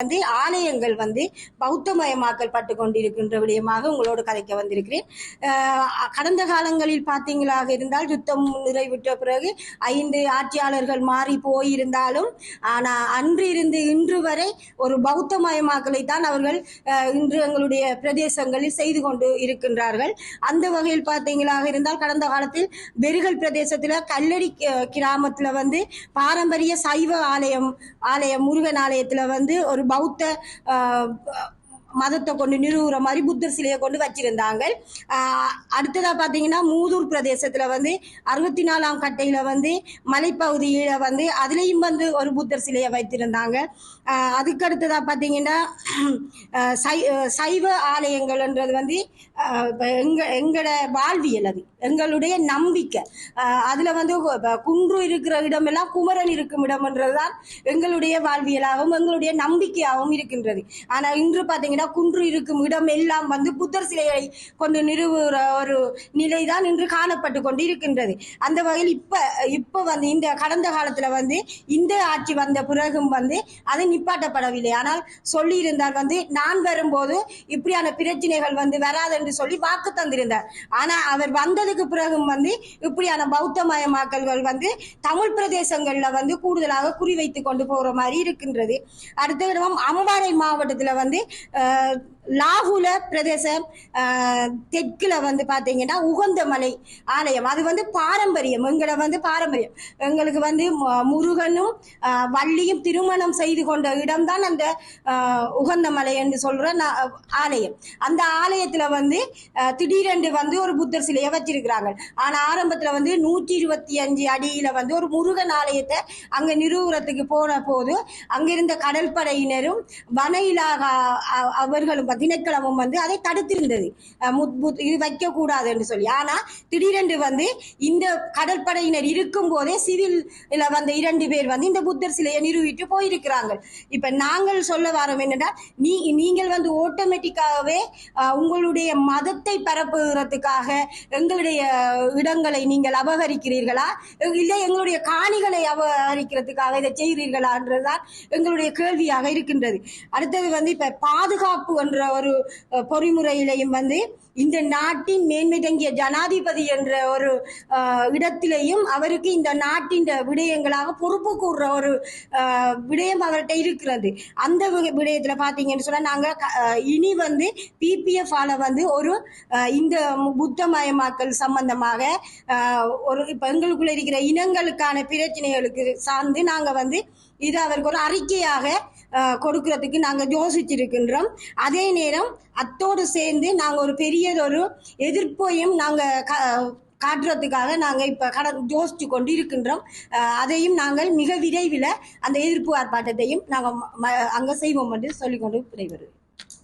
வந்து ஆலயங்கள் வந்து பௌத்தமயமாக்கல் பட்டு கொண்டிருக்கின்ற விடயமாக உங்களோடு கதைக்க வந்திருக்கிறேன். கடந்த காலங்களில் பார்த்தீங்களாக இருந்தால் யுத்தம் நிறைவுற்ற பிறகு ஐந்து ஆட்சியாளர்கள் மாறி போயிருந்தாலும் ஆனால் அன்றிருந்து இன்று வரை ஒரு பௌத்தமயமாக்கலை தான் அவர்கள் இன்று எங்களுடைய பிரதேசங்களில் செய்து கொண்டு இருக்கின்றார்கள். அந்த வகையில் பார்த்தீங்களாக இருந்தால் கடந்த காலத்தில் பெருகல் பிரதேசத்தில் கல்லடி கிராமத்தில் வந்து பாரம்பரிய சைவ ஆலயம் ஆலயம் முருகன் ஆலயத்தில் வந்து ஒரு about the மதத்தை கொண்டு நிறுவுற மாதிரி புத்தர் சிலையை கொண்டு வச்சிருந்தாங்க. அடுத்ததாக அடுத்ததா பார்த்தீங்கன்னா மூதூர் பிரதேசத்தில் வந்து அறுபத்தி நாலாம் கட்டையில் வந்து மலைப்பகுதியில் வந்து அதுலேயும் வந்து ஒரு புத்தர் சிலையை வைத்திருந்தாங்க. அதுக்கு அடுத்ததா பார்த்தீங்கன்னா சை சைவ ஆலயங்கள்ன்றது வந்து எங்க எங்களோட வாழ்வியல் அது. எங்களுடைய நம்பிக்கை. அதில் அதுல வந்து குன்று இருக்கிற இடமெல்லாம் குமரன் இருக்கும் இடம்ன்றது தான் எங்களுடைய வாழ்வியலாகவும் எங்களுடைய நம்பிக்கையாகவும் இருக்கின்றது. ஆனா இன்று பார்த்தீங்கன்னா குன்று இருக்கும் இடம் எல்லாம் வந்து புத்தர் சிலையை கொண்டு நிறுவுற ஒரு நிலைதான் இன்று காணப்பட்டு கொண்டு இருக்கின்றது அந்த வகையில் இப்ப இப்ப வந்து இந்த கடந்த காலத்துல வந்து இந்த ஆட்சி வந்த பிறகும் வந்து அது நிப்பாட்டப்படவில்லை. ஆனால் சொல்லியிருந்தால் வந்து நான் வரும்போது இப்படியான பிரச்சனைகள் வந்து வராது என்று சொல்லி வாக்கு தந்திருந்தார். ஆனா அவர் வந்ததுக்கு பிறகும் வந்து இப்படியான பௌத்தமயமாக்கல்கள் வந்து தமிழ் பிரதேசங்கள்ல வந்து கூடுதலாக குறிவைத்து கொண்டு போற மாதிரி இருக்கின்றது. அடுத்த இடம் அம்பாறை மாவட்டத்துல வந்து அஹ், லாகுல பிரதேசம் தெற்குல வந்து பாத்தீங்கன்னா உகந்தமலை ஆலயம். அது வந்து பாரம்பரியம். எங்களை வந்து பாரம்பரியம். எங்களுக்கு வந்து முருகனும் வள்ளியும் திருமணம் செய்து கொண்ட இடம்தான் அந்த உகந்தமலை என்று சொல்ற ஆலயம். அந்த ஆலயத்துல வந்து திடீரென்று வந்து ஒரு புத்தர் சிலையை வச்சிருக்கிறாங்க. ஆனா ஆரம்பத்துல வந்து நூற்றி இருபத்தி அஞ்சு அடியில வந்து ஒரு முருகன் ஆலயத்தை அங்க நிறுவுறதுக்கு போன போது அங்கிருந்த கடற்படையினரும் வன இலாகா அவர்களும் திணைக்களமும் வந்து அதை தடுத்திருந்தது. முத்- இது வைக்க கூடாது என்று சொல்லி. ஆனா திடீரென்று வந்து இந்த கடற்படையினர் இருக்கும் போதே சிவில் வந்த இரண்டு பேர் வந்து இந்த புத்தர் சிலையை நிறுவிட்டு போயிருக்கிறாங்க இப்ப நாங்கள் சொல்ல வரோம் என்னென்னா நீ நீங்கள் வந்து ஆட்டோமேட்டிக்காகவே உங்களுடைய மதத்தை பரப்புகிறதுக்காக எங்களுடைய இடங்களை நீங்கள் அபகரிக்கிறீர்களா? இல்லை எங்களுடைய காணிகளை அபகரிக்கிறதுக்காக இதை செய்கிறீர்களான்றதுதான் எங்களுடைய கேள்வியாக இருக்கின்றது. அடுத்தது வந்து இப்ப பாதுகாப்பு என்ற ஒரு பொறிமுறையிலையும் வந்து இந்த நாட்டின் மேன்மை தங்கிய ஜனாதிபதி என்ற ஒரு இடத்திலையும் இடத்திலேயும் அவருக்கு இந்த நாட்டின் விடயங்களாக பொறுப்பு கூறுற ஒரு விடயம் அவர்கிட்ட இருக்கிறது. அந்த வி- விடயத்துல பாத்தீங்கன்னு சொன்னா நாங்க க- இனி வந்து பிபிஎஃப் ஆல வந்து ஒரு இந்த புத்தமயமாக்கல் சம்பந்தமாக ஒரு இப்ப எங்களுக்குள்ள இருக்கிற இனங்களுக்கான பிரச்சனைகளுக்கு சார்ந்து நாங்க வந்து இது அவருக்கு ஒரு அறிக்கையாக கொடுக்கறதுக்கு நாங்க யோசிச்சிருக்கின்றோம். அதே நேரம் அத்தோடு சேர்ந்து நாங்க ஒரு பெரிய பெரியதொரு எதிர்ப்பையும் நாங்க காட்டுறதுக்காக நாங்க இப்ப கட யோசித்து கொண்டு இருக்கின்றோம் அஹ், அதையும் நாங்கள் மிக விரைவில் அந்த எதிர்ப்பு ஆர்ப்பாட்டத்தையும் நாங்கள் அங்கே அங்க செய்வோம் என்று சொல்லிக்கொண்டு விடைபெறுவோம்